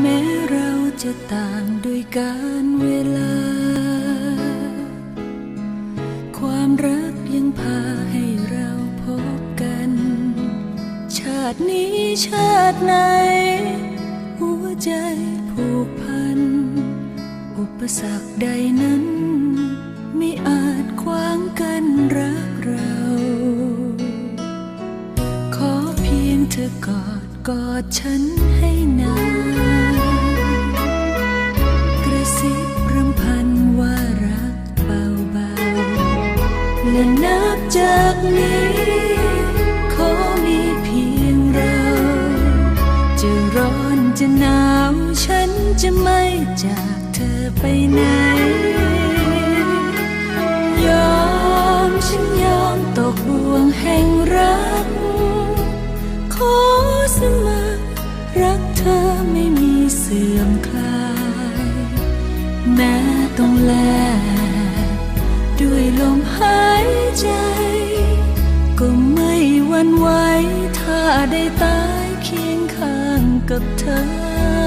แม้เราจะต่างด้วยการเวลา ความรักยังพาให้เราพบกัน ชาตินี้ชาติไหน หัวใจผูกพัน อุปสรรคใดนั้น ไม่อาจขวางกันรักเรา ขอเพียงเธอกอดกอดฉันให้นาน และนับจากนี้ขอมีเพียงเรา จะร้อนจะหนาวฉันจะไม่จากเธอไปไหน ยอมฉันยอมตกบ่วงแห่งรัก ขอสมัครรักเธอไม่มีเสื่อมคลาย แม้ต้องแลกด้วยลมหาย ใจ ก็ไม่หวั่นไหวถ้าได้ตายเคียงข้างกับเธอ